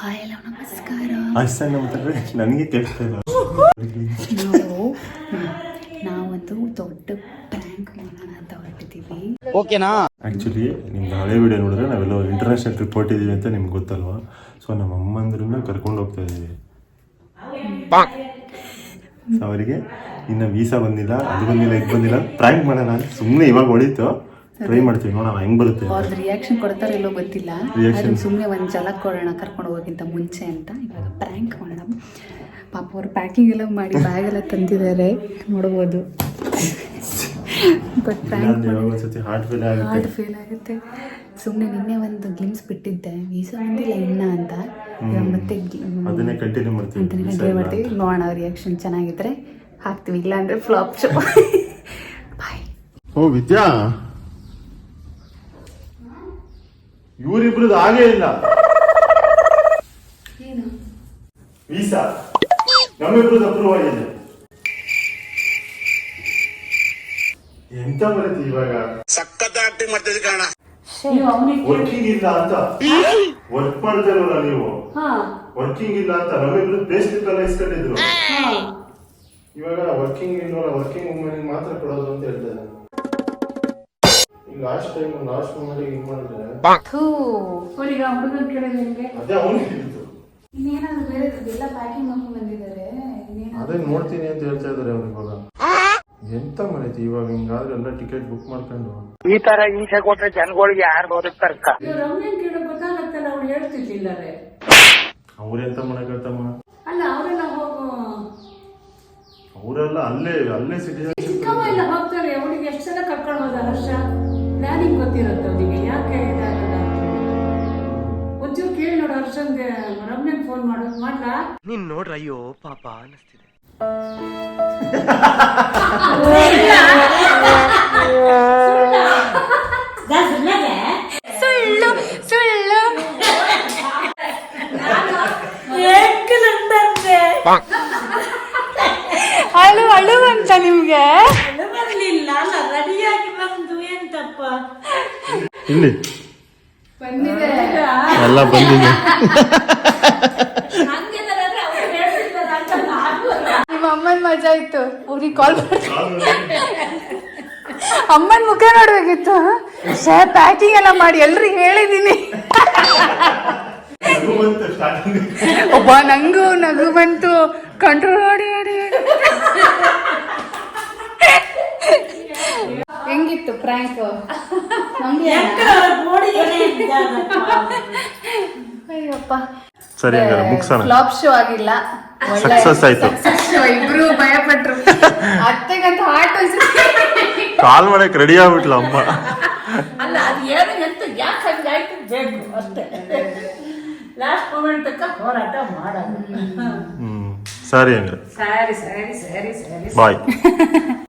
Hi hello ನಮಸ್ಕಾರ. ಅಷ್ಟೇ ಮಾತಾಡ್ರೆ ನನಗೆ ಕೇಳ್ತಾ ಇಲ್ಲ. ನಾವು ನಾವೊಂದು ದೊಡ್ಡ ಪ್ರ್ಯಾಂಕ್ ಮಾಡೋಣ ಅಂತ ಹೊರಟಿದ್ದೀವಿ. ಆ್ಯಕ್ಚುಲಿ ನಿಮ್ದು ಹಳೆ ವಿಡಿಯೋ ನೋಡಿದ್ರೆ ನಾವೆಲ್ಲ ಇಂಟರ್ನ್ಯಾಷನಲ್ ಟ್ರಿಪ್ ಹೊರಟಿದ್ದೀವಿ ಅಂತ ನಿಮ್ಗೆ ಗೊತ್ತಲ್ವಾ? ಸೊ ನಮ್ಮ ಅಮ್ಮಂದ್ರನ್ನ ಕರ್ಕೊಂಡು ಹೋಗ್ತಾ ಇದ್ದೀವಿ ಸೊ ಅವರಿಗೆ ಇನ್ನು ವೀಸಾ ಬಂದಿಲ್ಲ ಅದು ಬಂದಿಲ್ಲ ಇದು ಬಂದಿಲ್ಲ. ಪ್ರ್ಯಾಂಕ್ ಮಾಡೋಣ ಸುಮ್ಮನೆ ಇವಾಗ ಹೊಡಿತು ಟ್ರೈ ಮಾಡ್ತೀವಿ ನೋಡೋಣ ಹೆಂಗ್ ಬರುತ್ತೆ. ಅವ್ರದ್ದು ರಿಯಾಕ್ಷನ್ ಕೊಡ್ತಾರೋ ಇಲ್ಲೋ ಗೊತ್ತಿಲ್ಲ. Reaction. ಅದನ್ನ ಸುಮ್ಮನೆ ಒಂದು ಜಲ ಕೊಡೋಣ ಕರ್ಕೊಂಡು ಹೋಗೋಕ್ಕಿಂತ ಮುಂಚೆ ಅಂತ ಇವಾಗ ಪ್ರ್ಯಾಂಕ್ ಮಾಡೋಣ. ಪಾಪ ಅವ್ರು ಪ್ಯಾಕಿಂಗ್ ಎಲ್ಲ ಮಾಡಿ ಬ್ಯಾಗ್ ಎಲ್ಲ ತಂದಿದ್ದಾರೆ. ನೋಡ್ಬೋದು. ಬಟ್ ಪ್ರ್ಯಾಂಕ್ ಇಲ್ಲಾಂದ್ರೆ ಯಾವಾಗ ಒಂದ್ಸತಿ ಹಾರ್ಟ್ ಫೇಲ್ ಆಗುತ್ತೆ. ಹಾರ್ಟ್ ಫೀಲ್ ಆಗುತ್ತೆ. ಸುಮ್ಮನೆ ನಿನ್ನೆ ಒಂದು ಗ್ಲಿಮ್ಸ್ ಬಿಟ್ಟಿದ್ದೆ. ವೀಸಾ ಬಂದಿಲ್ಲ ಇನ್ನ ಅಂತ. ಇವಾಗ ಮತ್ತೆ ಅದನ್ನೇ ಕಂಟಿನ್ಯೂ ಮಾಡ್ತೀವಿ ಟ್ರೈ ಇಲ್ಲ ಮಾಡ್ತೀವಿ. ನೋಡೋಣ ರಿಯಾಕ್ಷನ್ ಚೆನ್ನಾಗಿದ್ರೆ ಹಾಕ್ತೀವಿ ಇಲ್ಲಾಂದ್ರೆ ಫ್ಲಾಪ್ ಶೋ ಬಾಯ್ ಓ ವಿದ್ಯಾ? ಇವರಿಬ್ರದ್ದು ಆಗೇ ಇಲ್ಲ. ವೀಸಾ. ನಮ್ಮಿಬ್ರದ್ದು ಅಪ್ರೂವ್ ಆಗಿದೆ ಎಂತ ಬರುತ್ತೆ ಇವಾಗ? ವರ್ಕಿಂಗ್ ಇಲ್ಲ ಅಂತ. ವರ್ಕ್ ಮಾಡ್ತಾರಲ್ಲ ನೀವು. ವರ್ಕಿಂಗ್ ಇಲ್ಲ ಅಂತ. ನಮ್ಮಿಬ್ರು ಪೇ ಸ್ಲಿಪ್ ಎಲ್ಲ ಇಸ್ಕೊಂಡಿದ್ರು. ಇವಾಗ ವರ್ಕಿಂಗ್ ಇಲ್ವಲ್ಲ ವರ್ಕಿಂಗ್ ವುಮೆನ್ ಮಾತ್ರ ಕೊಡೋದು ಅಂತ ಹೇಳ್ತಾರೆ ಲಾಸ್ಟ್ ಟೈಮ್ ಲಾಸ್ಟ್ ಮೂಮೆಂಟ್ ಹಿಂಗ್ ಮಾಡಿದ್ರೆ? ಈಗ ಹುಡುಗನ್ ಕೇಳಿದ್ರೆ ನಿಮಗೆ. ಅದೇ ಅವನಿಗೆ ಹೇಳಿದ್ದು. ಇನ್ನೇನಾದ್ರು ಬೇರೆ ಎಲ್ಲ ಪ್ಯಾಕಿಂಗ್ ಮಾಡ್ಕೊಂಡು ಬಂದಿದ್ದಾರೆ. ಇನ್ನೇನಾದ್ರು ಅದೇ ನೋಡ್ತೀನಿ ಅಂತ ಹೇಳ್ತಾ ಇದಾರೆ ಅವ್ರು ಇವಾಗ. ಎಂತ ಮಾಡೈತಿ ಇವಾಗ ಹಿಂಗಾದ್ರೆ ಎಲ್ಲ ಟಿಕೆಟ್ ಬುಕ್ ಮಾಡ್ಕೊಂಡು. ಈ ತರ ಹಿಂಸೆ ಕೊಟ್ರೆ ಜನಗಳಿಗೆ ಯಾರು ಬದುಕ್ತಾರಕ್ಕ ರಮ್ಯನ್ ಕೇಳೋ ಗೊತ್ತಾಗತ್ತಲ್ಲ ಎಂತ ಹೇಳ್ತಿದ್ದಿಲ್ಲರೆ ಅವ್ರೆಂತ ಮಾಡಕತ್ತಮ್ಮ? ಅಲ್ಲ ಅವರೆಲ್ಲ ಹೋಗು ಅವರೆಲ್ಲ ಅಲ್ಲೇ ಅಲ್ಲೇ ಸಿಟಿಜನ್ಶಿಪ್ ಚಿಕ್ಕಮ್ಮ ಎಲ್ಲ ಹೋಗ್ತಾರೆ ಹರ್ಷನ್ಗೆ ರಮ್ಯನ್ ಫೋನ್ ಮಾಡು. ಮಾಡ್ಲಾ? ನೀನ್ ನೋಡ್ರ ಅಯ್ಯೋ ಪಾಪ ಅನಿಸ್ತಿದೆ. ಸುಳ್ಳು. ಸುಳ್ಳು. ಅಳು ಅಳು ಅಂತ ನಿಮ್ಗೆ? ಬರ್ಲಿಲ್ಲ ರೆಡಿಯಾಗಿ ಬಂದು ಎಂತಪ್ಪ? ಇಲ್ಲಿ. ಎಲ್ಲ ಬಂದಿದೆ. ನಿಮ್ಮ ಅಮ್ಮನ ಮಜಾ ಇತ್ತು. ಅವ್ರಿಗೆ ಕಾಲ್ ಅಮ್ಮನ ಮುಖ ನೋಡ್ಬೇಕಿತ್ತು. ಸೇ ಪ್ಯಾಕಿಂಗ್ ಎಲ್ಲ ಮಾಡಿ ಎಲ್ರಿಗೆ ಹೇಳಿದೀನಿ. ಒಬ್ಬ ನಂಗೂ ನಗು ಬಂತು. ಕಂಟ್ರೋಲ್ ಮಾಡಿ ಮಾಡಿ ಮಾಡಿ. ಹೆಂಗಿತ್ತು ಪ್ರ್ಯಾಂಕ್ ಅಯ್ಯಪ್ಪ ಸರಿ ಹಂಗಾರೆ ಮುಗ್ಸೋಣ. ಫ್ಲಾಪ್ ಶೋ ಆಗಿಲ್ಲ. ಸಕ್ಸಸ್ ಆಯ್ತು. ಇಬ್ರು ಭಯ ಪಟ್ರು ಅತ್ತೆಗಂತ ಹಾರ್ಟ್ ಕಾಲ್ ಮಾಡಕ್ ರೆಡಿ ಆಗ್ಬಿಟ್ಲ ಅಮ್ಮ. ಅಲ್ಲ ಅದು ಏನು ಎಂತ ಯಾಕೆ ಹಂಗಾಯ್ತು? ಬೇಕು ಅಷ್ಟೇ. ಲಾಸ್ಟ್ ಮೂಮೆಂಟ್ ತಕ್ಕ ಹೋರಾಟ ಮಾಡೋದು. ಹ್ಮ್. ಸರಿ ಹಂಗಾರೆ ಸರಿ ಸರಿ ಸರಿ ಸರಿ ಬಾಯ್